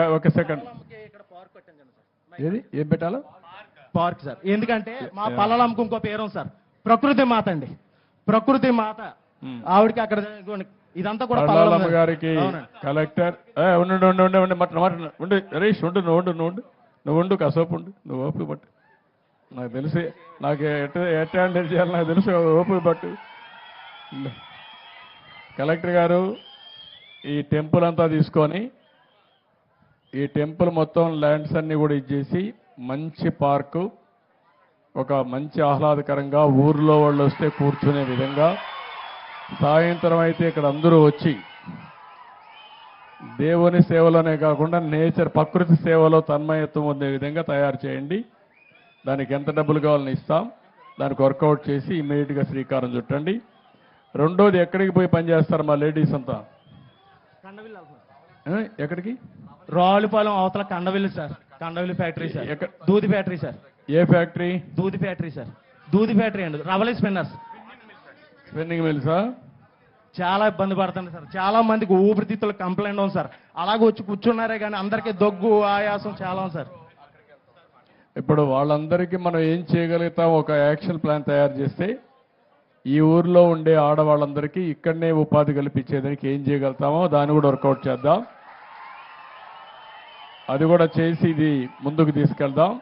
ఒక- సెకండ్ ఏది? ఏం పెట్టాలో? Park sir. ఎందుకంటే మా పల్లలమ్మకు ఇంకో పేరు సార్. ప్రకృతి మాత అండి. ప్రకృతి మాత. ఆవిడకి అక్కడ ఇదంతా కూడా పల్లాలమ్మ గారికి. కలెక్టర్. ఉండు ఉండు, ఉండు ఉండు ఉండు మట్ మాట ఉండు హరీష్ ఉండు నువ్వు ఉండు నువ్వు ఉండు. నువ్వు ఉండు కాసేపు ఉండు. నువ్వు ఓపిక పట్టు. నాకు తెలిసి. నాకు ఎట్ ఎట్ హ్యాండిల్ చేయాలి నాకు తెలుసు. ఓపిక పట్టు. కలెక్టర్ గారు ఈ టెంపుల్ అంతా తీసుకొని ఈ టెంపుల్ మొత్తం ల్యాండ్స్ అన్ని కూడా ఇచ్చేసి మంచి పార్కు ఒక మంచి ఆహ్లాదకరంగా ఊర్లో వాళ్ళు వస్తే కూర్చునే విధంగా. సాయంత్రం అయితే ఇక్కడ అందరూ వచ్చి దేవుని సేవలోనే కాకుండా నేచర్ ప్రకృతి సేవలో తన్మయత్వం ఉండే విధంగా తయారు చేయండి. దానికి ఎంత డబ్బులు కావాలని ఇస్తాం. దానికి వర్కౌట్ చేసి ఇమీడియట్గా శ్రీకారం చుట్టండి. రెండోది ఎక్కడికి పోయి పనిచేస్తారు మా లేడీస్ అంతా? ఎక్కడికి? రావులపాలెం అవతల Kandavilli sir. Kandavilli factory sir. దూది ఫ్యాక్టరీ సార్. ఏ ఫ్యాక్టరీ? దూది ఫ్యాక్టరీ సార్. దూది ఫ్యాక్టరీ అండి. రవలి స్పిన్నర్స్. స్పిన్నింగ్ మిల్సా చాలా ఇబ్బంది పడుతుంది సార్. చాలా మందికి ఊపిరితిత్తులు కంప్లైంట్ ఉంది సార్. అలాగే వచ్చి కూర్చున్నారే కానీ అందరికీ దగ్గు ఆయాసం చాలా ఉంది సార్. ఇప్పుడు వాళ్ళందరికీ మనం ఏం చేయగలుగుతాం? ఒక యాక్షన్ ప్లాన్ తయారు చేస్తే ఈ ఊర్లో ఉండే ఆడవాళ్ళందరికీ ఇక్కడనే ఉపాధి కల్పించేదానికి ఏం చేయగలుగుతామో దాన్ని కూడా వర్కౌట్ చేద్దాం. అది కూడా చేసి ఇది ముందుకు తీసుకెళ్దాం.